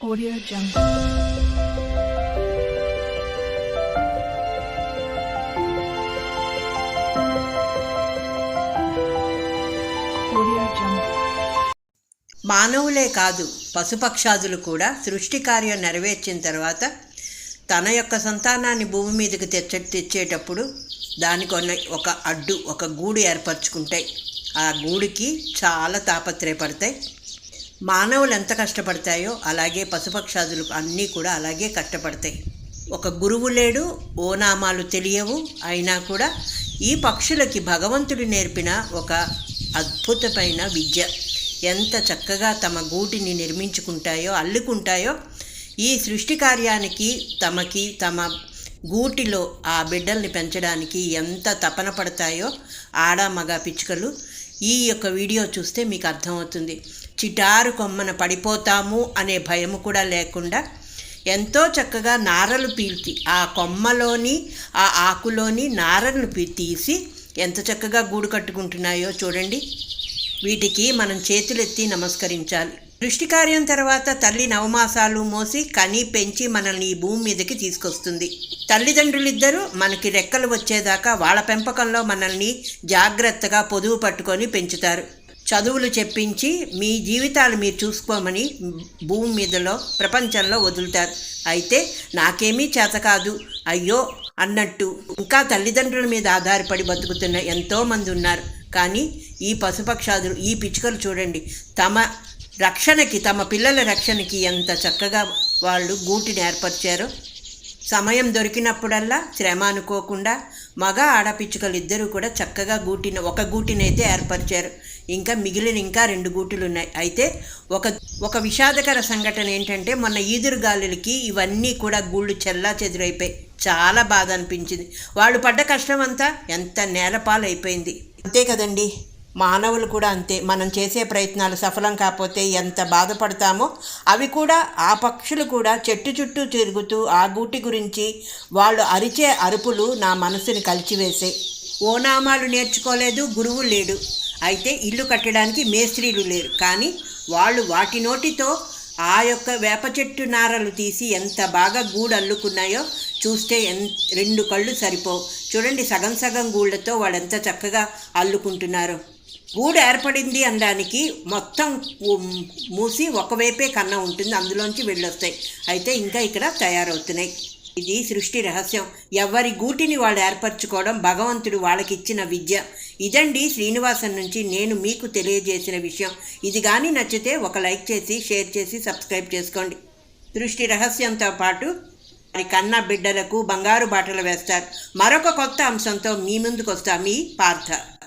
Audio Jungle. Audio Jungle. మానవులే కాదు పశుపక్షాదులు కూడా సృష్టి కార్యం నెరవేర్చిన తర్వాత తన యొక్క సంతానాన్ని భూమి మీదకి తెచ్చ తెచ్చేటప్పుడు దానికి ఉన్న ఒక అడ్డు ఒక గూడు ఏర్పరచుకుంటాయి ఆ గూడికి చాలా తాపత్రయపడతాయి మానవులు ఎంత కష్టపడతాయో అలాగే పశుపక్షాదులు అన్నీ కూడా అలాగే కష్టపడతాయి. ఒక గురువు లేడు ఓనామాలు తెలియవు అయినా కూడా ఈ పక్షులకి భగవంతుడు నేర్పిన ఒక అద్భుతమైన విద్య. ఎంత చక్కగా తమ గూటిని నిర్మించుకుంటాయో అల్లుకుంటాయో ఈ సృష్టి కార్యానికి తమకి తమ గూటిలో ఆ బిడ్డల్ని పెంచడానికి ఎంత తపన పడతాయో ఆడ మగ పిచ్చుకలు ఈ యొక్క వీడియో చూస్తే మీకు అర్థమవుతుంది. చిటారు కొమ్మన పడిపోతాము అనే భయము కూడా లేకుండా ఎంతో చక్కగా నారలు పీల్చి ఆ కొమ్మలోని ఆ ఆకులోని నారలను పీ తీసి ఎంత చక్కగా గూడు కట్టుకుంటున్నాయో చూడండి. వీటికి మనం చేతులెత్తి నమస్కరించాలి. దృష్టి కార్యం తర్వాత తల్లి నవమాసాలు మోసి కని పెంచి మనల్ని ఈ భూమి మీదకి తీసుకొస్తుంది. తల్లిదండ్రులిద్దరూ మనకి రెక్కలు వచ్చేదాకా వాళ్ళ పెంపకంలో మనల్ని జాగ్రత్తగా పొదువు పట్టుకొని పెంచుతారు. చదువులు చెప్పించి మీ జీవితాలు మీరు చూసుకోమని భూమి మీదలో ప్రపంచంలో వదులుతారు. అయితే నాకేమీ చేత కాదు. అయ్యో అన్నట్టు ఇంకా తల్లిదండ్రుల మీద ఆధారపడి బతుకుతున్న ఎంతోమంది ఉన్నారు. కానీ ఈ పశుపక్షాదులు ఈ పిచ్చుకలు చూడండి. తమ రక్షణకి తమ పిల్లల రక్షణకి ఎంత చక్కగా వాళ్ళు గూటిని ఏర్పరిచారో. సమయం దొరికినప్పుడల్లా శ్రమ అనుకోకుండా మగ ఆడపిచ్చుకలు ఇద్దరూ కూడా చక్కగా గూటిని ఒక గూటినైతే ఏర్పరిచారు. ఇంకా మిగిలిన ఇంకా రెండు గూటులు ఉన్నాయి అయితే ఒక ఒక విషాదకర సంఘటన ఏంటంటే మొన్న ఈదురు గాలులకి ఇవన్నీ కూడా గూళ్ళు చెల్లా చెదురైపోయాయి చాలా బాధ అనిపించింది. వాళ్ళు పడ్డ కష్టం అంతా ఎంత నేలపాలైపోయింది. అంతే కదండి. మానవులు కూడా అంతే. మనం చేసే ప్రయత్నాలు సఫలం కాకపోతే ఎంత బాధపడతామో అవి కూడా ఆ పక్షులు కూడా చెట్టు చుట్టూ తిరుగుతూ ఆ గూటి గురించి వాళ్ళు అరిచే అరుపులు నా మనసుని కలిచివేసే. ఓనామాలు నేర్చుకోలేదు గురువు లేడు. అయితే ఇల్లు కట్టడానికి మేస్త్రీలు లేరు. కానీ వాళ్ళు వాటి నోటితో ఆ యొక్క వేప చెట్టు నారలు తీసి ఎంత బాగా గూడు అల్లుకున్నాయో చూస్తే ఎన్ రెండు కళ్ళు సరిపోవు. చూడండి సగం సగం గూళ్ళతో వాళ్ళు ఎంత చక్కగా అల్లుకుంటున్నారో. గూడు ఏర్పడింది అనడానికి మొత్తం మూసి ఒకవైపే కన్న ఉంటుంది అందులోంచి వెళ్ళొస్తాయి. అయితే ఇంకా ఇక్కడ తయారవుతున్నాయి. ఇది సృష్టి రహస్యం. ఎవరి గూటిని వాళ్ళు ఏర్పరచుకోవడం భగవంతుడు వాళ్ళకి ఇచ్చిన విద్య. ఇదండి శ్రీనివాసన్ నుంచి నేను మీకు తెలియజేసిన విషయం. ఇది కానీ నచ్చితే ఒక లైక్ చేసి షేర్ చేసి సబ్స్క్రైబ్ చేసుకోండి. సృష్టి రహస్యంతో పాటు కన్న బిడ్డలకు బంగారు బాటలు వేస్తారు. మరొక కొత్త అంశంతో మీ ముందుకు వస్తా మీ పార్థ.